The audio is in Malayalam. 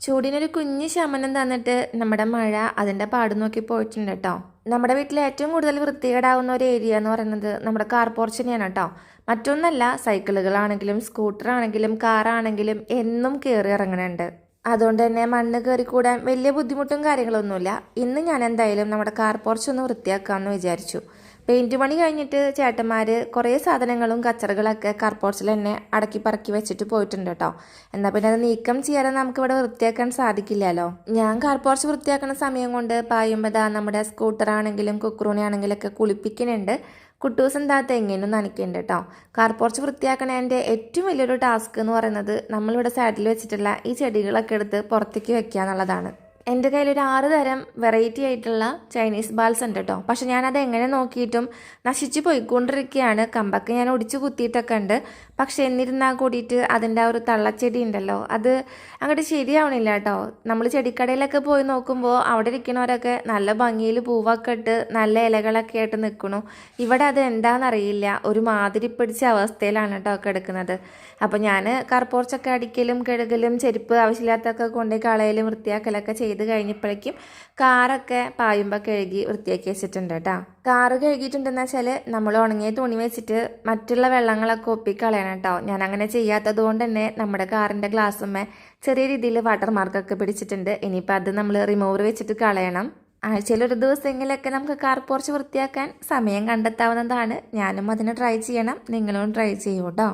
ചൂടിനൊരു കുഞ്ഞ് ശമനം തന്നിട്ട് നമ്മുടെ മഴ അതിന്റെ പാട് നോക്കി പോയിട്ടുണ്ട് കേട്ടോ നമ്മുടെ വീട്ടിൽ ഏറ്റവും കൂടുതൽ വൃത്തികേടാവുന്ന ഒരു ഏരിയ എന്ന് പറയുന്നത് നമ്മുടെ കാർ പോർച്ചിനെയാണ് കേട്ടോ മറ്റൊന്നല്ല സൈക്കിളുകളാണെങ്കിലും സ്കൂട്ടർ ആണെങ്കിലും കാറാണെങ്കിലും എന്നും കയറി ഇറങ്ങണുണ്ട്. അതുകൊണ്ട് തന്നെ മണ്ണ് കയറി കൂടാൻ വലിയ ബുദ്ധിമുട്ടും കാര്യങ്ങളൊന്നുമില്ല. ഇന്ന് ഞാൻ എന്തായാലും നമ്മുടെ കാർ പോർച്ച് ഒന്ന് വൃത്തിയാക്കാമെന്ന് വിചാരിച്ചു. പെയിന്റ് പണി കഴിഞ്ഞിട്ട് ചേട്ടന്മാർ കുറേ സാധനങ്ങളും കച്ചറകളൊക്കെ കാർ പോർച്ചിൽ തന്നെ അടക്കി പറക്കി വെച്ചിട്ട് പോയിട്ടുണ്ട് കേട്ടോ. എന്നാൽ പിന്നെ അത് നീക്കം ചെയ്യാതെ നമുക്കിവിടെ വൃത്തിയാക്കാൻ സാധിക്കില്ലല്ലോ. ഞാൻ കാർ പോർച്ച് വൃത്തിയാക്കുന്ന സമയം കൊണ്ട് പായുമ്പോൾ നമ്മുടെ സ്കൂട്ടറാണെങ്കിലും കുക്കുറൂണി ആണെങ്കിലും ഒക്കെ കുളിപ്പിക്കുന്നുണ്ട്. കുട്ടൂസും ദാ തെങ്ങിനും നനയ്ക്കുന്നുണ്ട് കേട്ടോ കാർപോർച്ച് വൃത്തിയാക്കണേന്റെ ഏറ്റവും വലിയൊരു ടാസ്ക് എന്ന് പറയുന്നത് നമ്മളിവിടെ സൈഡിൽ വെച്ചിട്ടുള്ള ഈ ചെടികളൊക്കെ എടുത്ത് പുറത്തേക്ക് വെക്കുക എന്നുള്ളതാണ്. എന്റെ കയ്യിൽ ഒരു ആറ് തരം വെറൈറ്റി ആയിട്ടുള്ള ചൈനീസ് ബാൽസ് ഉണ്ട് കേട്ടോ പക്ഷെ ഞാനത് എങ്ങനെ നോക്കിയിട്ടും നശിച്ചു പോയിക്കൊണ്ടിരിക്കുകയാണ്. കമ്പൊക്കെ ഞാൻ ഒടിച്ചു കുത്തിയിട്ടൊക്കെ ഉണ്ട്. പക്ഷെ എന്നിരുന്നാൽ കൂടിയിട്ട് അതിന്റെ ആ ഒരു തള്ളച്ചെടി ഉണ്ടല്ലോ അത് അങ്ങോട്ട് ശരിയാവണില്ല കേട്ടോ നമ്മൾ ചെടിക്കടയിലൊക്കെ പോയി നോക്കുമ്പോൾ അവിടെ ഇരിക്കുന്നവരൊക്കെ നല്ല ഭംഗിയിൽ പൂവൊക്കെ ഇട്ട് നല്ല ഇലകളൊക്കെ ആയിട്ട് നിൽക്കണു. ഇവിടെ അത് എന്താണെന്നറിയില്ല ഒരു മാതിരി പിടിച്ച അവസ്ഥയിലാണ് കേട്ടോ കിടക്കുന്നത് അപ്പോൾ ഞാൻ കർപ്പോർച്ചൊക്കെ അടിക്കലും കഴുകലും ചെരുപ്പ് ആവശ്യമില്ലാത്തൊക്കെ കൊണ്ടുപോയി കളയലും വൃത്തിയാക്കലൊക്കെ ചെയ്ത് കഴിഞ്ഞപ്പോഴേക്കും കാറൊക്കെ പായുമ്പോൾ കഴുകി വൃത്തിയാക്കി വെച്ചിട്ടുണ്ട് കേട്ടോ. കാറ് കഴുകിയിട്ടുണ്ടെന്ന് വെച്ചാൽ നമ്മൾ ഉണങ്ങിയ തുണി വെച്ചിട്ട് മറ്റുള്ള വെള്ളങ്ങളൊക്കെ ഒപ്പിക്കളയണം കേട്ടോ. ഞാൻ അങ്ങനെ ചെയ്യാത്തത് കൊണ്ട് തന്നെ നമ്മുടെ കാറിന്റെ ഗ്ലാസ്സുമ്മേ ചെറിയ രീതിയിൽ വാട്ടർ മാർക്കൊക്കെ പിടിച്ചിട്ടുണ്ട്. ഇനിയിപ്പോൾ അത് നമ്മൾ റിമൂവർ വെച്ചിട്ട് കളയണം. ആഴ്ചയിൽ ഒരു ദിവസമെങ്കിലൊക്കെ നമുക്ക് കാർ പോർച്ച് വൃത്തിയാക്കാൻ സമയം കണ്ടെത്താവുന്നതാണ്. ഞാനും അതിന് ട്രൈ ചെയ്യണം. നിങ്ങളും ട്രൈ ചെയ്യൂ കേട്ടോ.